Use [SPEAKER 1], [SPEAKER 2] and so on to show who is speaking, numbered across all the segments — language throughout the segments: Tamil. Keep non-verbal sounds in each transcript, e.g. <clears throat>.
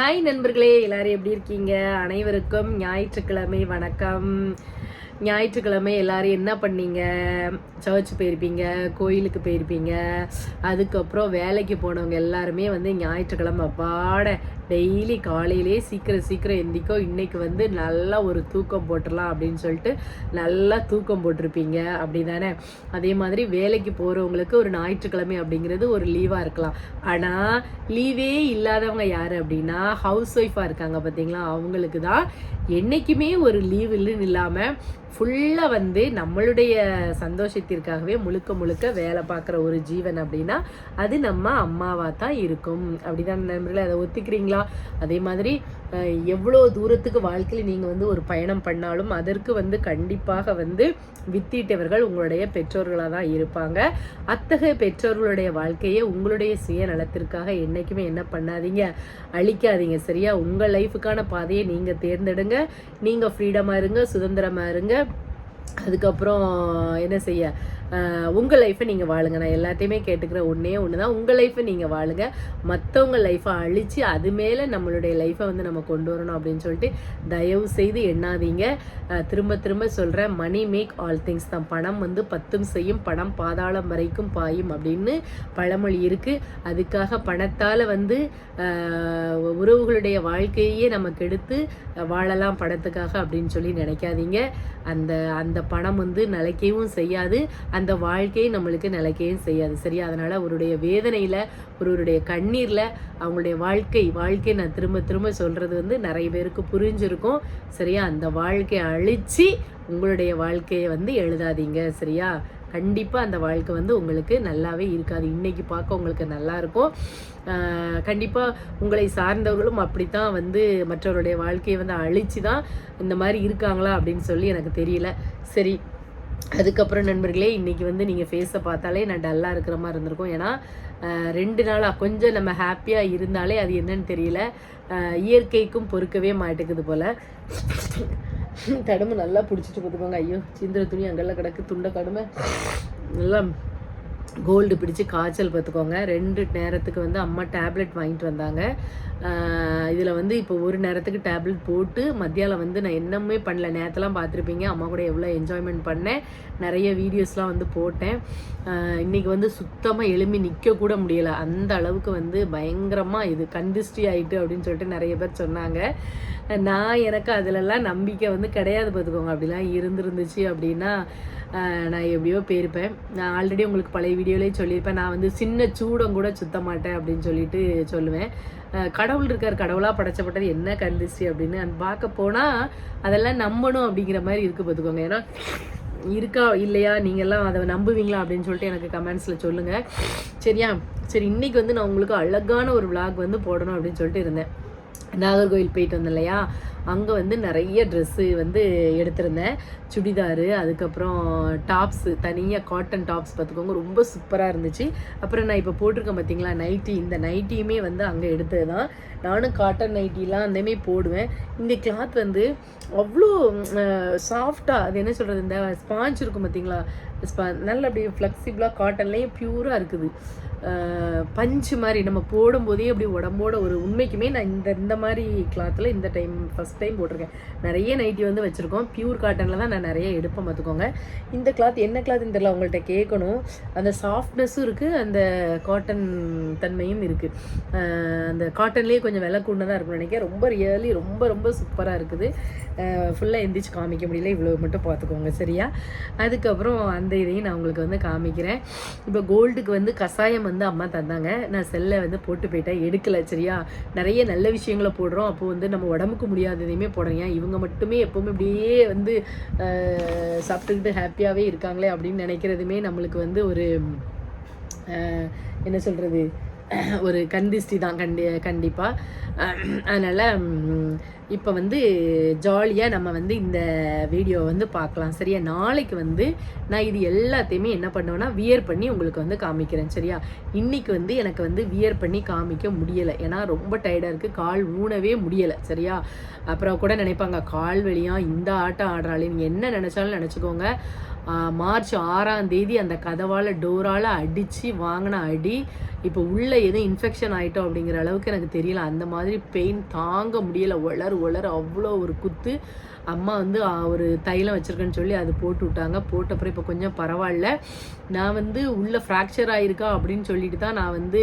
[SPEAKER 1] ஹாய் நண்பர்களே. எல்லாரும் எப்படி இருக்கீங்க? அனைவருக்கும் ஞாயிற்றுக்கிழமை வணக்கம். ஞாயிற்றுக்கிழமை எல்லாரும் என்ன பண்ணீங்க? சர்ச் போயிருப்பீங்க கோயிலுக்கு போயிருப்பீங்க. அதுக்கப்புறம் வேலைக்கு போனவங்க எல்லாருமே வந்து ஞாயிற்றுக்கிழமை பாட டெய்லி காலையிலே சீக்கிரம் சீக்கிரம் எந்திக்கோ இன்னைக்கு வந்து நல்லா ஒரு தூக்கம் போட்டுடலாம் அப்படின்னு சொல்லிட்டு நல்லா தூக்கம் போட்டிருப்பீங்க. அப்படி தானே அதே மாதிரி வேலைக்கு போகிறவங்களுக்கு ஒரு ஞாயிற்றுக்கிழமை அப்படிங்கிறது ஒரு லீவாக இருக்கலாம். ஆனால் லீவே இல்லாதவங்க யார் அப்படின்னா ஹவுஸ் ஒய்ஃபாக இருக்காங்க பார்த்தீங்களா அவங்களுக்கு தான் என்றைக்குமே ஒரு லீவ் இல்லைன்னு இல்லாமல் ஃபுல்லாக வந்து நம்மளுடைய சந்தோஷத்திற்காகவே முழுக்க முழுக்க வேலை பார்க்குற ஒரு ஜீவன் அப்படின்னா அது நம்ம அம்மாவாக தான் இருக்கும். அப்படிதான் நண்பர்களே? அதை ஒத்துக்கிறீங்களா? அதே மாதிரி எவ்வளோ தூரத்துக்கு வாழ்க்கையில் நீங்கள் வந்து ஒரு பயணம் பண்ணாலும் அதற்கு வந்து கண்டிப்பாக வந்து வித்திட்டவர்கள் உங்களுடைய பெற்றோர்களாக தான் இருப்பாங்க. அத்தகைய பெற்றோர்களுடைய வாழ்க்கையை உங்களுடைய சுயநலத்திற்காக என்றைக்குமே என்ன பண்ணாதீங்க. அழிக்காதீங்க சரியா? உங்கள் லைஃபுக்கான பாதையை நீங்கள் தேர்ந்தெடுங்க. நீங்கள் ஃப்ரீடமாக இருங்க சுதந்திரமாக இருங்க. அதுக்கப்புறம் என்ன செய்ய? உங்கள் லைஃப்பை நீங்கள் வாழுங்க. நான் எல்லாத்தையுமே கேட்டுக்கிற ஒன்றே ஒன்று தான் உங்கள் லைஃப்பை நீங்கள் வாழுங்க. மற்றவங்க லைஃப்பை அழித்து அது மேலே நம்மளுடைய லைஃப்பை வந்து நம்ம கொண்டு வரணும் அப்படின்னு சொல்லிட்டு தயவு செய்து எண்ணாதீங்க. திரும்ப திரும்ப சொல்கிறேன் மணி மேக் ஆல் திங்ஸ் தான். பணம் வந்து பத்தும் செய்யும் பணம் பாதாளம் வரைக்கும் பாயும் அப்படின்னு பழமொழி இருக்கு. அதுக்காக பணத்தால் வந்து உறவுகளுடைய வாழ்க்கையே நமக்கு எடுத்து வாழலாம் பணத்துக்காக அப்படின்னு சொல்லி நினைக்காதீங்க. அந்த அந்த பணம் வந்து நிலைக்கவும் செய்யாது. அந்த வாழ்க்கையை நம்மளுக்கு நிலைக்கையும் செய்யாது சரியா? அதனால் அவருடைய வேதனையில் ஒருவருடைய கண்ணீரில் அவங்களுடைய வாழ்க்கை வாழ்க்கை நான் திரும்ப திரும்ப சொல்கிறது வந்து நிறைய பேருக்கு புரிஞ்சிருக்கும் சரியா? அந்த வாழ்க்கையை அழித்து உங்களுடைய வாழ்க்கையை வந்து எழுதாதீங்க சரியா? கண்டிப்பாக அந்த வாழ்க்கை வந்து உங்களுக்கு நல்லாவே இருக்காது. இன்னைக்கு பார்க்க உங்களுக்கு நல்லா இருக்கும். கண்டிப்பாக உங்களை சார்ந்தவர்களும் அப்படித்தான் வந்து மற்றவருடைய வாழ்க்கையை வந்து அழிச்சு தான் இந்த மாதிரி இருக்காங்களா அப்படின்னு சொல்லி எனக்கு தெரியல. சரி அதுக்கப்புறம் நண்பர்களே இன்றைக்கி வந்து நீங்கள் ஃபேஸை பார்த்தாலே நான் டல்லாக இருக்கிற மாதிரி இருந்திருக்கும். ஏன்னா ரெண்டு நாளாக கொஞ்சம் நம்ம ஹாப்பியாக இருந்தாலே அது என்னன்னு தெரியல. இயற்கைக்கும் பொறுக்கவே மாட்டேங்குது போல். கடுமை நல்லா பிடிச்சிட்டு போட்டுக்கோங்க ஐயோ சிந்திர துணி அங்கெல்லாம் கிடக்கு துண்டை கடுமை. நல்லா கோல்டு பிடிச்சு காய்ச்சல் பார்த்துக்கோங்க. ரெண்டு நேரத்துக்கு வந்து அம்மா டேப்லெட் வாங்கிட்டு வந்தாங்க. இதில் வந்து இப்போ ஒரு நேரத்துக்கு டேப்லெட் போட்டு மத்தியானம் வந்து நான் என்னமே பண்ணல. நேரத்தெல்லாம் பார்த்துருப்பீங்க. அம்மா கூட எவ்வளோ என்ஜாய்மெண்ட் பண்ணேன். நிறைய வீடியோஸ்லாம் வந்து போட்டேன். இன்றைக்கி இன்னைக்கு வந்து சுத்தமாக எழும்பி நிற்கக்கூட முடியலை. அந்த அளவுக்கு வந்து பயங்கரமாக இது கண்டிஸ்டி ஆகிட்டு அப்படின்னு சொல்லிட்டு நிறைய பேர் சொன்னாங்க. நான் எனக்கு அதிலெல்லாம் நம்பிக்கை வந்து கிடையாது பார்த்துக்கோங்க. அப்படிலாம் இருந்திருந்துச்சு அப்படின்னா நான் எப்படியோ போயிருப்பேன். நான் ஆல்ரெடி உங்களுக்கு பழைய வீடியோலேயே சொல்லியிருப்பேன். நான் வந்து சின்ன சூடம் கூட சுத்த மாட்டேன் அப்படின்னு சொல்லிட்டு சொல்லுவேன். கடவுள் இருக்கார் கடவுளாக படைச்சப்பட்டது என்ன கண்டிச்சு அப்படின்னு அது பார்க்க போனால் அதெல்லாம் நம்பணும் அப்படிங்கிற மாதிரி இருக்கு பார்த்துக்கோங்க. ஏன்னா இருக்கா இல்லையா? நீங்கள்லாம் அதை நம்புவீங்களா அப்படின்னு சொல்லிட்டு எனக்கு கமெண்ட்ஸில் சொல்லுங்கள் சரியா? சரி இன்னைக்கு வந்து நான் உங்களுக்கு அழகான ஒரு விளாக் வந்து போடணும் அப்படின்னு சொல்லிட்டு இருந்தேன். நாகர்கோவில் போயிட்டு வந்தேன் இல்லையா அங்கே வந்து நிறைய ட்ரெஸ்ஸு வந்து எடுத்திருந்தேன். சுடிதாரு அதுக்கப்புறம் டாப்ஸு தனியாக காட்டன் டாப்ஸ் பார்த்துக்கோங்க ரொம்ப சூப்பராக இருந்துச்சு. அப்புறம் நான் இப்போ போட்டிருக்கேன் பார்த்தீங்களா நைட்டி இந்த நைட்டியுமே வந்து அங்கே எடுத்தது தான் நானும் காட்டன் நைட்டிலாம் அந்தமாரி போடுவேன். இந்த கிளாத் வந்து அவ்வளோ சாஃப்டாக அது என்ன சொல்கிறது இந்த ஸ்பாஞ்ச் இருக்கும் பார்த்தீங்களா ஸ்பா நல்ல அப்படியே ஃப்ளெக்சிபிளாக காட்டன்லேயே ப்யூராக இருக்குது. பஞ்சு மாதிரி நம்ம போடும்போதே அப்படி உடம்போட ஒரு உண்மைக்குமே நான் இந்த இந்த மாதிரி கிளாத்தில் இந்த டைம் ஃபஸ்ட் டைம் போட்டிருக்கேன். நிறைய நைட்டி வந்து வச்சுருக்கோம். பியூர் காட்டனில் தான் நான் நிறைய எடுப்பேன் பார்த்துக்கோங்க. இந்த கிளாத் என்ன கிளாத்னு தெரியல உங்கள்கிட்ட கேட்கணும். அந்த சாஃப்ட்னஸும் இருக்குது அந்த காட்டன் தன்மையும் இருக்குது அந்த காட்டன்லேயே கொஞ்சம் விலை கூடதான் இருக்கும்னு நினைக்கிறேன். ரொம்ப ரியலி ரொம்ப ரொம்ப சூப்பராக இருக்குது. ஃபுல்லாக எந்திரிச்சு காமிக்க முடியல. இவ்வளோ மட்டும் பார்த்துக்கோங்க சரியா? அதுக்கப்புறம் அந்த இதையும் நான் உங்களுக்கு வந்து காமிக்கிறேன். இப்போ கோல்டுக்கு வந்து கஷாயம் வந்து அம்மா தந்தாங்க. நான் செல்லை வந்து போட்டு போயிட்டேன் எடுக்கலை சரியா? நிறைய நல்ல விஷயங்களை போடுறோம். அப்போது வந்து நம்ம உடம்புக்கு முடியாததையுமே போடுறீங்க இவங்க மட்டுமே எப்போவுமே இப்படியே வந்து சாப்பிட்டுக்கிட்டு ஹாப்பியாகவே இருக்காங்களே அப்படின்னு நினைக்கிறதுமே நம்மளுக்கு வந்து ஒரு என்ன சொல்கிறது ஒரு கந்திஷ்டி தான் கண்டி கண்டிப்பாக அதனால் இப்போ வந்து ஜாலியாக நம்ம வந்து இந்த வீடியோவை வந்து பார்க்கலாம். சரியா? நாளைக்கு வந்து நான் இது எல்லாத்தையுமே என்ன பண்ணுவேன்னா வியர் பண்ணி உங்களுக்கு வந்து காமிக்கிறேன். சரியா? இன்றைக்கி வந்து எனக்கு வந்து வியர் பண்ணி காமிக்க முடியலை. ஏன்னா ரொம்ப டயர்டாக இருக்குது கால் ஊனவே முடியலை. சரியா? அப்புறம் கூட நினைப்பாங்க கால் வழியாக இந்த ஆட்டம் ஆடுறாளே. நீங்கள் என்ன நினச்சாலும் நினச்சிக்கோங்க. மார்ச் ஆறாம் தேதி அந்த கதவால் டோரால் அடித்து வாங்கின அடி இப்போ உள்ளே எதுவும் இன்ஃபெக்ஷன் ஆகிட்டோம் அப்படிங்கிற அளவுக்கு எனக்கு தெரியல. அந்த மாதிரி பெயின் தாங்க முடியலை. ஒளர் ஒளர் அவ்வளோ ஒரு குத்து. அம்மா வந்து ஒரு தைலம் வச்சுருக்கேன்னு சொல்லி அது போட்டு விட்டாங்க. போட்டப்புறம் இப்போ கொஞ்சம் பரவாயில்ல. நான் வந்து உள்ளே ஃப்ராக்சர் ஆகிருக்கா அப்படின்னு சொல்லிட்டு தான் நான் வந்து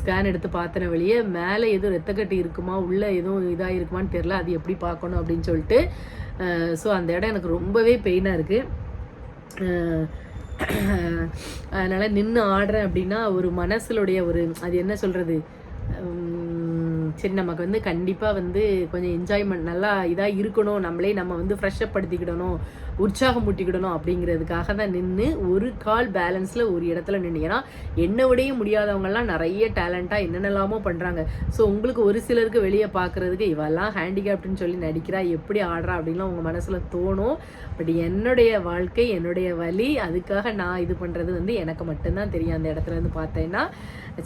[SPEAKER 1] ஸ்கேன் எடுத்து பார்த்தன வெளியே. மேலே எதுவும் ரத்தக்கட்டி இருக்குமா? உள்ளே எதுவும் இதாக இருக்குமான்னு தெரில அது எப்படி பார்க்கணும் அப்படின்னு சொல்லிட்டு ஸோ அந்த இடம் எனக்கு ரொம்பவே பெயினாக இருக்குது அதனால் நின்று ஆடுறேன் அப்படின்னா ஒரு மனசுலுடைய ஒரு அது என்ன சொல்கிறது சரி நமக்கு வந்து கண்டிப்பாக வந்து கொஞ்சம் என்ஜாய்மெண்ட் நல்லா இதாக இருக்கணும். நம்மளே நம்ம வந்து ஃப்ரெஷ்ஷப் படுத்திக்கிடணும் உற்சாகம் முட்டிக்கிடணும் அப்படிங்கிறதுக்காக தான் நின்று ஒரு கால் பேலன்ஸில் ஒரு இடத்துல நின்று ஏன்னா என்னை விடையே முடியாதவங்கலாம் நிறைய டேலண்ட்டாக என்னென்னலாமோ பண்ணுறாங்க ஸோ உங்களுக்கு ஒரு சிலருக்கு வெளியே பார்க்குறதுக்கு இவெல்லாம் ஹேண்டிகேப்டுன்னு சொல்லி நடிக்கிறா எப்படி ஆடுறா அப்படின்லாம் உங்கள் மனசில் தோணும். பட் என்னுடைய வாழ்க்கை என்னுடைய வழி அதுக்காக நான் இது பண்ணுறது வந்து எனக்கு மட்டும்தான் தெரியும். அந்த இடத்துல இருந்து பார்த்தேன்னா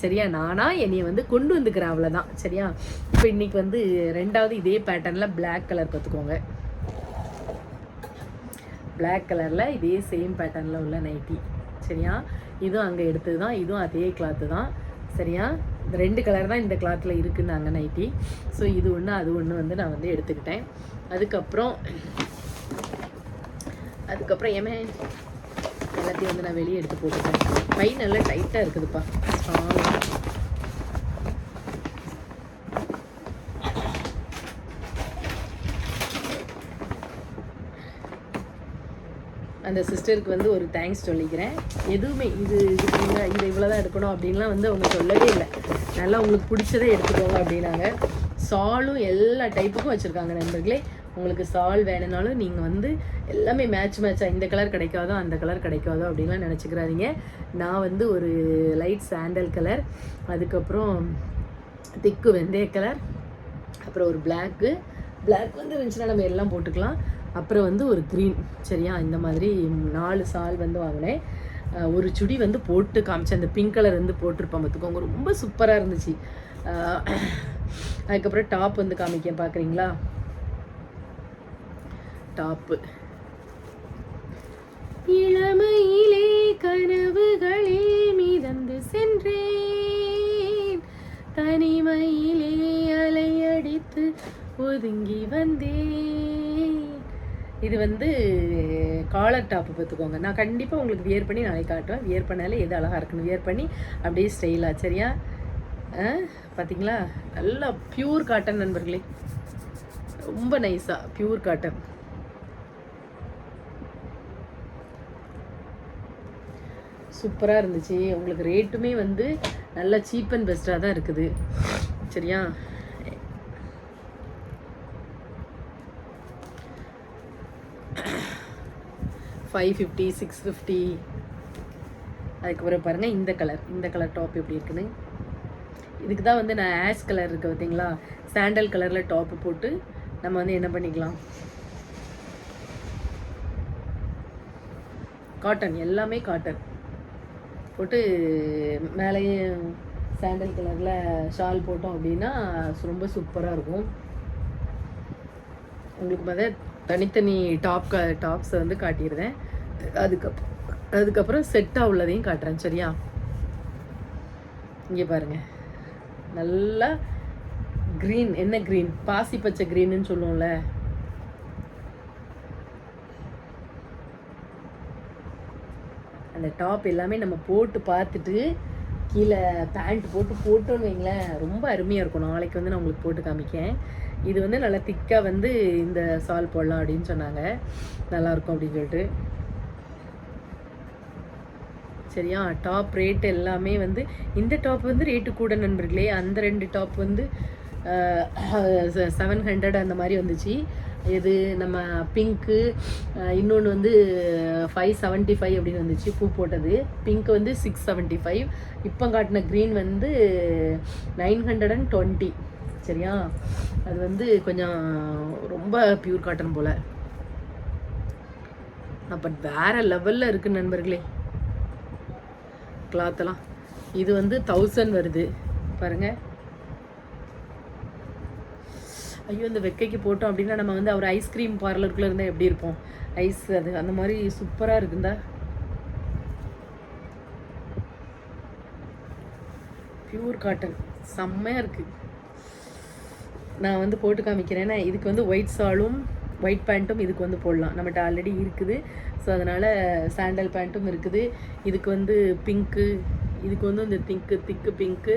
[SPEAKER 1] சரியா? நானா என்னைய வந்து கொண்டு வந்துக்கிறேன் அவ்வளோதான் சரியா? இப்போ இன்னைக்கு வந்து ரெண்டாவது இதே பேட்டர்னில் பிளாக் கலர் பார்த்துக்கோங்க பிளாக் கலரில் இதே சேம் பேட்டர்னில் உள்ள நைட்டி சரியா? இதுவும் அங்கே எடுத்தது தான் இதுவும் அதே கிளாத்து தான். சரியா? ரெண்டு கலர் தான் இந்த கிளாத்தில் இருக்குன்னு அங்கே நைட்டி ஸோ இது ஒன்று அது ஒன்று வந்து நான் வந்து எடுத்துக்கிட்டேன். அதுக்கப்புறம் அதுக்கப்புறம் ஏமே எல்லாத்தையும் வந்து நான் வெளியே எடுத்து போட்டுட்டேன். கை நல்லா டைட்டாக இருக்குதுப்பா. ஸ்ட்ராங்காக அந்த சிஸ்டருக்கு வந்து ஒரு தேங்க்ஸ் சொல்லிக்கிறேன். எதுவுமே இது இது நீங்கள் இது இவ்வளோ தான் எடுக்கணும் அப்படின்லாம் வந்து அவங்க சொல்லவே இல்லை. நல்லா உங்களுக்கு பிடிச்சதே எடுத்துக்கோங்க அப்படின்னாங்க. சாலும் எல்லா டைப்புக்கும் வச்சுருக்காங்க நண்பர்களே. உங்களுக்கு சால் வேணும்னாலும் நீங்கள் வந்து எல்லாமே மேட்ச் மேட்சாக இந்த கலர் கிடைக்காதோ அந்த கலர் கிடைக்காதோ அப்படின்லாம் நினச்சிக்கிறாதீங்க. நான் வந்து ஒரு லைட் சாண்டல் கலர் அதுக்கப்புறம் திக்கு வெந்தய கலர் அப்புறம் ஒரு பிளாக்கு பிளாக் வந்து இருந்துச்சுன்னா நம்ம எல்லாம் போட்டுக்கலாம். அப்புறம் வந்து ஒரு க்ரீன் சரியா? இந்த மாதிரி நாலு சால் வந்து வாங்கினேன். ஒரு சுடி வந்து போட்டு காமிச்சேன். அந்த பிங்க் கலர் வந்து போட்டிருப்பேன் பார்த்துக்கோங்க. ரொம்ப சூப்பராக இருந்துச்சு. அதுக்கப்புறம் டாப் வந்து காமிக்க பார்க்குறீங்களா? டாப்பு. இளமையிலே கனவுகளில் மிதந்து சென்றேன். தனிமையிலே அலையடித்து ஒதுங்கி வந்தேன். இது வந்து காலர் டாப்பு பார்த்துக்கோங்க. நான் கண்டிப்பாக உங்களுக்கு வியர் பண்ணி நாளைக்கு காட்டுவேன். வியர் பண்ணாலே எது அழகாக இருக்குன்னு வியர் பண்ணி அப்படியே ஸ்டைலாக சரியா? பார்த்தீங்களா நல்லா ப்யூர் காட்டன் நண்பர்களே. ரொம்ப நைஸாக ப்யூர் காட்டன் சூப்பராக இருந்துச்சு. உங்களுக்கு ரேட்டுமே வந்து நல்லா சீப் அண்ட் பெஸ்ட்டாக தான் இருக்குது. சரியா? ஃபைவ் ஃபிஃப்டி சிக்ஸ் ஃபிஃப்டி அதுக்கப்புறம் பாருங்கள் இந்த கலர் இந்த கலர் டாப் எப்படி இருக்குன்னு. இதுக்கு தான் வந்து நான் ஆஷ் கலர் இருக்குது பார்த்தீங்களா சாண்டல் கலரில் டாப்பு போட்டு நம்ம வந்து என்ன பண்ணிக்கலாம்? காட்டன் எல்லாமே காட்டன் போட்டு மேலேயும் சாண்டல் கலரில் ஷால் போட்டோம் அப்படின்னா ரொம்ப சூப்பராக இருக்கும். உங்களுக்கு முதல் தனித்தனி டாப் க டாப்ஸை வந்து காட்டிடுறேன் அதுக்கப்புறம் அதுக்கப்புறம் செட்டாக உள்ளதையும் காட்டுறேன் சரியா? இங்கே பாருங்கள் நல்லா க்ரீன் என்ன க்ரீன் பாசி பச்சை க்ரீனுன்னு சொல்லுவோம்ல. அந்த டாப் எல்லாமே நம்ம போட்டு பார்த்துட்டு கீழே பேண்ட் போட்டு போட்டோன்னு வைங்களேன் ரொம்ப அருமையாக இருக்கும். நாளைக்கு வந்து நான் உங்களுக்கு போட்டு காமிக்கேன். இது வந்து நல்லா திக்காக வந்து இந்த சால் போடலாம் அப்படின்னு சொன்னாங்க. நல்லாயிருக்கும் அப்படின்னு சொல்லிட்டு. சரியா? டாப் ரேட் எல்லாமே வந்து இந்த டாப் வந்து ரேட்டு கூட நண்பர்களே அந்த ரெண்டு டாப் வந்து செவன் ஹண்ட்ரட் அந்த மாதிரி வந்துச்சு. இது நம்ம பிங்க்கு இன்னொன்று வந்து ஃபைவ் செவன்ட்டி ஃபைவ் அப்படின்னு வந்துச்சு பூ போட்டது. பிங்க் வந்து சிக்ஸ் செவன்ட்டி ஃபைவ் இப்போ காட்டின க்ரீன் வந்து நைன் ஹண்ட்ரட் அண்ட் டுவெண்ட்டி சரியா? அது வந்து கொஞ்சம் ரொம்ப பியூர் காட்டன் போல். பட் வேற லெவலில் இருக்கு நண்பர்களே. கிளாத்தெல்லாம் இது வந்து தௌசண்ட் வருது. பாருங்கள் ஐயோ இந்த வெக்கைக்கு போட்டோம் அப்படின்னா நம்ம வந்து அவர் ஐஸ்கிரீம் பார்லருக்குள்ளே இருந்தால் எப்படி இருப்போம்? ஐஸ் அது அந்த மாதிரி சூப்பராக இருக்குந்தா பியூர் காட்டன் செம்மையாக இருக்குது நான் வந்து போட்டு காமிக்கிறேன். இதுக்கு வந்து ஒயிட் சாலும் ஒயிட் பேண்ட்டும் இதுக்கு வந்து போடலாம். நம்மகிட்ட ஆல்ரெடி இருக்குது. ஸோ அதனால் சாண்டல் பேண்ட்டும் இருக்குது. இதுக்கு வந்து பிங்க்கு இதுக்கு வந்து இந்த திங்க்கு திக்கு பிங்க்கு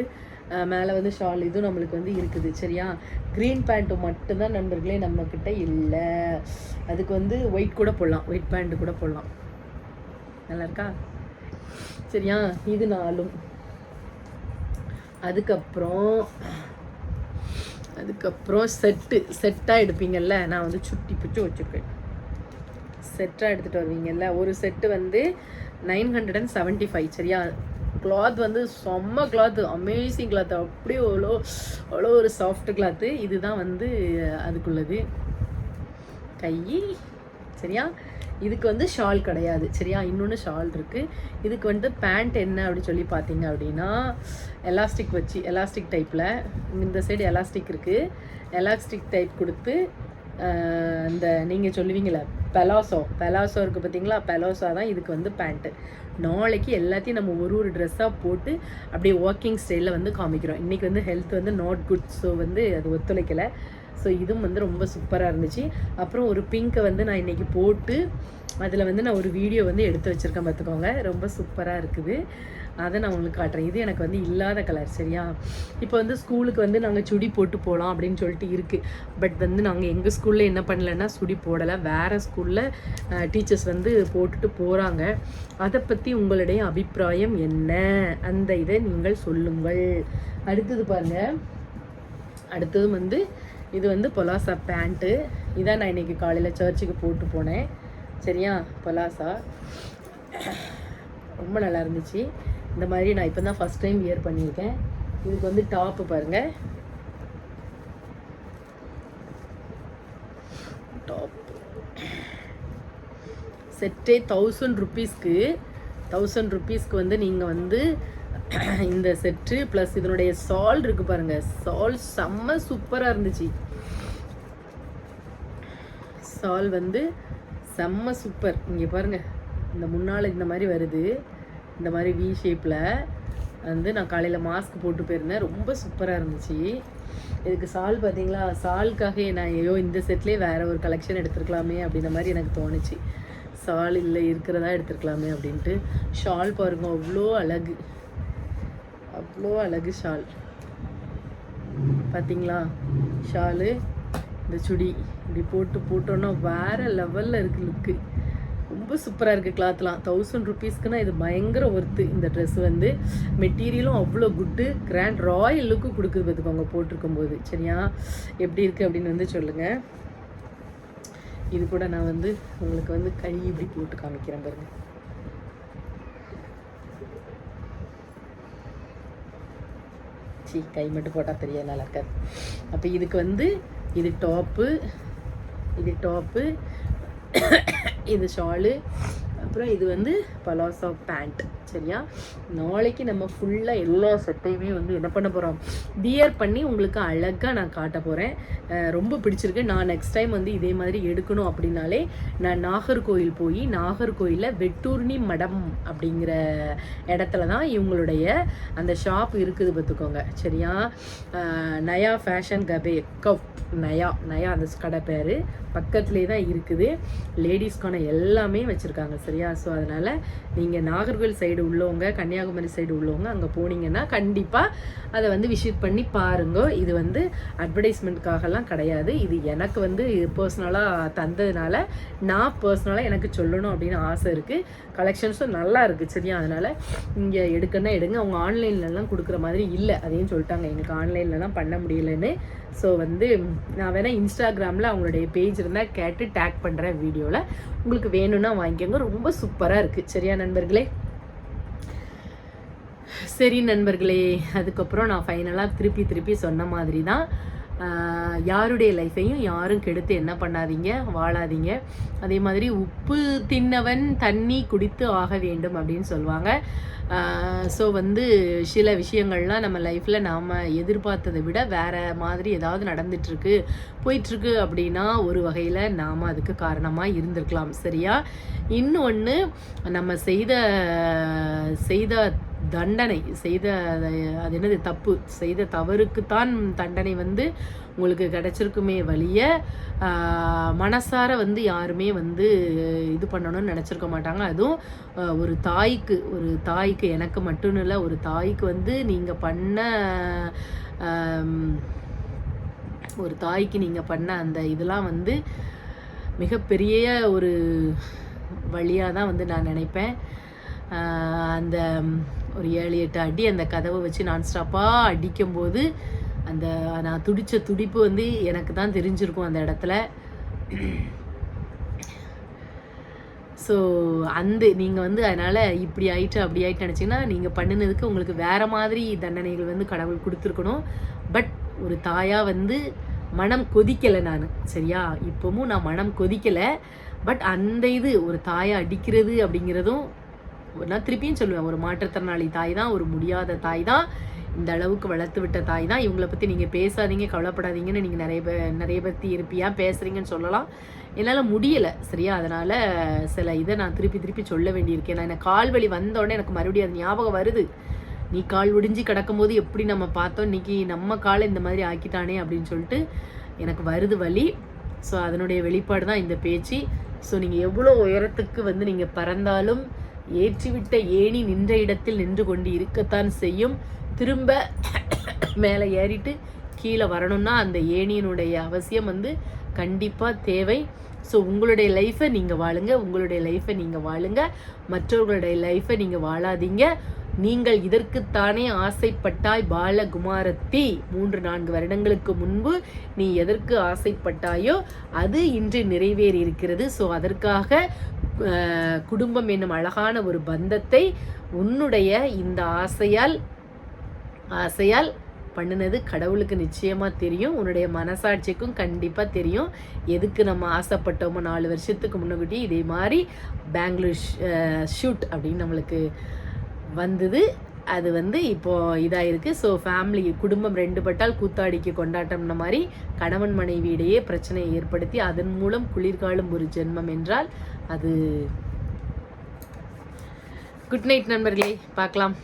[SPEAKER 1] மேலே வந்து ஷால் இதுவும் நம்மளுக்கு வந்து இருக்குது. சரியா? க்ரீன் பேண்ட்டு மட்டும்தான் நண்பர்களே நம்மக்கிட்ட இல்லை. அதுக்கு வந்து ஒயிட் கூட போடலாம். ஒயிட் பேண்ட்டு கூட போடலாம். நல்லா இருக்கா? சரியா? இது நாலும். அதுக்கப்புறம் அதுக்கப்புறம் செட்டு செட்டாக எடுப்பீங்கல்ல? நான் வந்து சுட்டி பிடிச்சி வச்சுருக்கேன் செட்டாக எடுத்துகிட்டு வருவீங்கல்ல? ஒரு செட்டு வந்து nine hundred and seventy five சரியா? கிளாத் வந்து செம்ம கிளாத்து அமேசிங் கிளாத் அப்படியே அவ்வளோ அவ்வளோ ஒரு சாஃப்ட் கிளாத்து இதுதான் வந்து அதுக்குள்ளது. கை சரியா? இதுக்கு வந்து ஷால் கிடையாது சரியா? இன்னொன்று ஷால் இருக்குது இதுக்கு வந்து பேண்ட் என்ன அப்படின்னு சொல்லி பார்த்தீங்க அப்படின்னா எலாஸ்டிக் வச்சு எலாஸ்டிக் டைப்பில் இந்த சைடு எலாஸ்டிக் இருக்குது எலாஸ்டிக் டைப் கொடுத்து இந்த நீங்கள் சொல்லுவீங்களே பெலாசோ பெலாசோ இருக்குது பார்த்தீங்களா பெலாசோ தான் இதுக்கு வந்து பேண்ட்டு நாளைக்கு எல்லாத்தையும் நம்ம ஒரு ஒரு ட்ரெஸ்ஸாக போட்டு அப்படியே வாக்கிங் ஸ்டைலில் வந்து காமிக்கிறோம். இன்றைக்கி வந்து ஹெல்த் வந்து நாட் குட் ஸோ வந்து அது ஒத்துழைக்கலை. ஸோ இதுவும் வந்து ரொம்ப சூப்பராக இருந்துச்சு. அப்புறம் ஒரு பிங்க்கை வந்து நான் இன்றைக்கி போட்டு அதில் வந்து நான் ஒரு வீடியோ வந்து எடுத்து வச்சுருக்கேன் பார்த்துக்கோங்க ரொம்ப சூப்பராக இருக்குது. அதை நான் உங்களுக்கு காட்டுறேன். இது எனக்கு வந்து இல்லாத கலர் சரியா? இப்போ வந்து ஸ்கூலுக்கு வந்து நாங்கள் சுடி போட்டு போகலாம் அப்படின்னு சொல்லிட்டு இருக்குது பட் வந்து நாங்கள் எங்கள் ஸ்கூலில் என்ன பண்ணலைன்னா சுடி போடலை. வேறு ஸ்கூலில் டீச்சர்ஸ் வந்து போட்டுட்டு போகிறாங்க அதை பற்றி உங்களுடைய அபிப்பிராயம் என்ன? அந்த இதை நீங்கள் சொல்லுங்கள். அடுத்தது பாருங்கள் அடுத்தது வந்து இது வந்து பொலாசா பேண்ட்டு இதான் நான் இன்னைக்கு காலையில் சர்ச்சுக்கு போட்டு போனேன். சரியா? பொலாசா ரொம்ப நல்லா இருந்துச்சு. இந்த மாதிரி நான் இப்போ தான் ஃபஸ்ட் டைம் வியர் பண்ணியிருக்கேன். இதுக்கு வந்து டாப்பு பாருங்கள் டாப் செட்டே தௌசண்ட் ருப்பீஸ்க்கு தௌசண்ட் ருப்பீஸ்க்கு வந்து நீங்கள் வந்து <clears throat> இந்த செட்டு ப்ளஸ் இதனுடைய சால் இருக்கு பாருங்க. சால் செம்ம சூப்பராக இருந்துச்சு. சால் வந்து செம்ம சூப்பர் இங்கே பாருங்க. இந்த முன்னால் இந்த மாதிரி வருது. இந்த மாதிரி வி ஷேப்பில் வந்து நான் காலையில் மாஸ்க் போட்டு போயிருந்தேன். ரொம்ப சூப்பராக இருந்துச்சு. இதுக்கு சால் பார்த்தீங்களா? சாலுக்காக நான் ஐயோ இந்த செட்லேயே வேறு ஒரு கலெக்ஷன் எடுத்துருக்கலாமே அப்படின்ற மாதிரி எனக்கு தோணுச்சு. சால் இல்லை இருக்கிறதா எடுத்துருக்கலாமே அப்படின்ட்டு. ஷால் பாருங்க அவ்வளோ அழகு. அவ்வளோ அழகு ஷால் பார்த்தீங்களா? ஷாலு இந்த சுடி. இப்படி போட்டு போட்டோன்னா வேறு லெவலில் இருக்குது லுக்கு ரொம்ப சூப்பராக இருக்குது கிளாத்லாம் தௌசண்ட் ருபீஸ்க்குனா இது பயங்கர ஒர்த்து இந்த ட்ரெஸ் வந்து. மெட்டீரியலும் அவ்வளோ குட்டு கிராண்ட் ராயல் லுக்கு கொடுக்குது பார்த்துக்கோங்க போட்டிருக்கும் போது சரியா? எப்படி இருக்குது அப்படின்னு வந்து சொல்லுங்கள் இது கூட நான் வந்து உங்களுக்கு வந்து கை இப்படி போட்டு காமிக்கிறேன் பாருங்க. சீ கை மட்டும் போட்டால் தெரியாது நல்லா இருக்காது. அப்போ இதுக்கு வந்து இது டாப்பு இது டாப்பு இது ஷாலு. அப்புறம் இது வந்து பலாசோ பேண்ட். சரியா? நாளைக்கு நம்ம ஃபுல்லாக எல்லா செட்டையுமே வந்து என்ன பண்ண போகிறோம் டியர் பண்ணி உங்களுக்கு அழகாக நான் காட்ட போகிறேன் ரொம்ப பிடிச்சிருக்கு. நான் நெக்ஸ்ட் டைம் வந்து இதே மாதிரி எடுக்கணும் அப்படின்னாலே நான் நாகர்கோயில் போய் நாகர்கோயிலில் வெட்டூர்ணி மடம் அப்படிங்கிற இடத்துல தான் இவங்களுடைய அந்த ஷாப் இருக்குது பார்த்துக்கோங்க. சரியா? நயா ஃபேஷன் கபே. கப் நயா நயா அந்த கடை பேர் பக்கத்துலேயே தான் இருக்குது. லேடிஸ்க்கான எல்லாமே வச்சுருக்காங்க. சரியா? ஸோ அதனால் நீங்கள் நாகர்கோவில் சைடு உள்ளவங்க கன்னியாகுமரி சைடு உள்ளவங்க அங்கே போனீங்கன்னா கண்டிப்பாக அதை வந்து விசிட் பண்ணி பாருங்க. இது வந்து அட்வர்டைஸ்மெண்ட்காகலாம் கிடையாது. இது எனக்கு வந்து பர்சனலாக தந்ததுனால நான் பர்சனலாக எனக்கு சொல்லணும் அப்படின்னு ஆசை இருக்குது கலெக்ஷன்ஸும் நல்லா இருக்குது சரியா? அதனால் இங்கே எடுக்கன்னா எடுங்க. அவங்க ஆன்லைன்லலாம் கொடுக்குற மாதிரி இல்லை. அதையும் சொல்லிட்டாங்க. எங்களுக்கு ஆன்லைன்லலாம் பண்ண முடியலன்னு. ஸோ வந்து நான் வேணால் இன்ஸ்டாகிராமில் அவங்களுடைய பேஜ் இருந்தால் கேட்டு டேக் பண்ணுறேன் வீடியோவில் உங்களுக்கு வேணும்னா வாங்கிக்கோங்க. ரொம்ப சூப்பராக இருக்குது சரியா நண்பர்களே? சரி நண்பர்களே அதுக்கப்புறம் நான் ஃபைனலாக திருப்பி திருப்பி சொன்ன மாதிரி தான் யாருடைய லைஃப்பையும் யாரும் கெடுத்து என்ன பண்ணாதீங்க வாழாதீங்க. அதே மாதிரி உப்பு தின்னவன் தண்ணி குடித்து ஆக வேண்டும் அப்படின்னு சொல்லுவாங்க. ஸோ வந்து சில விஷயங்கள்லாம் நம்ம லைஃப்பில் நாம் எதிர்பார்த்ததை விட வேறு மாதிரி ஏதாவது நடந்துட்டுருக்கு. போயிட்டுருக்கு அப்படின்னா ஒரு வகையில் நாம் அதுக்கு காரணமாக இருந்திருக்கலாம் சரியா? இன்னொன்று நம்ம செய்த செய்த தண்டனை செய்த அது என்னது தப்பு. செய்த தவறுக்குத்தான் தண்டனை வந்து உங்களுக்கு கிடச்சிருக்குமே வழிய மனசார வந்து யாருமே வந்து இது பண்ணணும்னு நினச்சிருக்க மாட்டாங்க. அதுவும் ஒரு தாய்க்கு ஒரு தாய்க்கு எனக்கு மட்டும் இல்லை ஒரு தாய்க்கு வந்து நீங்கள் பண்ண ஒரு தாய்க்கு நீங்கள் பண்ண அந்த இதெல்லாம் வந்து மிகப்பெரிய ஒரு வழியாக தான் வந்து நான் நினைப்பேன். அந்த ஒரு ஏழு எட்டு அடி அந்த கதவை வச்சு நான் ஸ்டாப்பாக அடிக்கும்போது அந்த நான் துடித்த துடிப்பு வந்து எனக்கு தான் தெரிஞ்சிருக்கும் அந்த இடத்துல. ஸோ அந்த நீங்கள் வந்து அதனால் இப்படி ஆயிட்டு அப்படி ஆயிட்டு நினச்சிங்கன்னா நீங்கள் பண்ணினதுக்கு உங்களுக்கு வேறு மாதிரி தண்டனைகள் வந்து கடவுள் கொடுத்துருக்கணும். பட் ஒரு தாயாக வந்து மனம் கொதிக்கலை நான் சரியா? இப்போவும் நான் மனம் கொதிக்கலை. பட் அந்த இது ஒரு தாயை அடிக்கிறது அப்படிங்கிறதும் நான் திருப்பியும் சொல்லுவேன் ஒரு மாற்றுத்திறனாளி தாய் தான் ஒரு முடியாத தாய் தான் இந்த அளவுக்கு வளர்த்து விட்ட தாய் தான் இவங்கள பற்றி நீங்கள் பேசாதீங்க கவலைப்படாதீங்கன்னு நீங்கள் நிறைய பேர் நிறைய பற்றி இருப்பியா பேசுகிறீங்கன்னு சொல்லலாம். என்னால் முடியலை சரியா? அதனால் சில இதை நான் திருப்பி திருப்பி சொல்ல வேண்டியிருக்கேன். நான் எனக்கு கால் வலி வந்த எனக்கு மறுபடியும் அது ஞாபகம் வருது. நீ கால் ஒடிஞ்சு கிடக்கும்போது எப்படி நம்ம பார்த்தோம்? இன்னைக்கு நம்ம காலை இந்த மாதிரி ஆக்கிட்டானே அப்படின்னு சொல்லிட்டு எனக்கு வருது வலி. ஸோ அதனுடைய வெளிப்பாடு தான் இந்த பேச்சு. ஸோ நீங்கள் எவ்வளோ உயரத்துக்கு வந்து நீங்கள் பறந்தாலும் ஏற்றிவிட்ட ஏணி நின்ற இடத்தில் நின்று கொண்டு இருக்கத்தான் செய்யும். திரும்ப <coughs> மேலே ஏறிட்டு கீழே வரணும்னா அந்த ஏணியினுடைய அவசியம் வந்து கண்டிப்பாக தேவை. ஸோ உங்களுடைய லைஃப்பை நீங்கள் வாழுங்க. உங்களுடைய லைஃப்பை நீங்கள் வாழுங்க. மற்றவர்களுடைய லைஃப்பை நீங்கள் வாழாதீங்க. நீங்கள் இதற்குத்தானே ஆசைப்பட்டாய் பாலகுமாரத்தி? மூன்று நான்கு வருடங்களுக்கு முன்பு நீ எதற்கு ஆசைப்பட்டாயோ அது இன்று நிறைவேறி இருக்கிறது ஸோ அதற்காக குடும்பம் என்னும் அழகான ஒரு பந்தத்தை உன்னுடைய இந்த ஆசையால் ஆசையால் பண்ணினது கடவுளுக்கு நிச்சயமாக தெரியும். உன்னுடைய மனசாட்சிக்கும் கண்டிப்பாக தெரியும். எதுக்கு நம்ம ஆசைப்பட்டோமோ நாலு வருஷத்துக்கு முன்னாடி இதே மாதிரி பெங்களூர் ஷூட் அப்படின்னு நம்மளுக்கு வந்தது. அது வந்து இப்போ இருக்குது ஸோ ஃபேமிலி குடும்பம் ரெண்டு பட்டால் கூத்தாடிக்கு கொண்டாட்டம்ன மாதிரி கணவன் மனைவியிடையே பிரச்சனையை ஏற்படுத்தி அதன் மூலம் குளிர்காலம் ஒரு ஜென்மம் என்றால் அது. குட் நைட் நண்பர்களே. பார்க்கலாம்.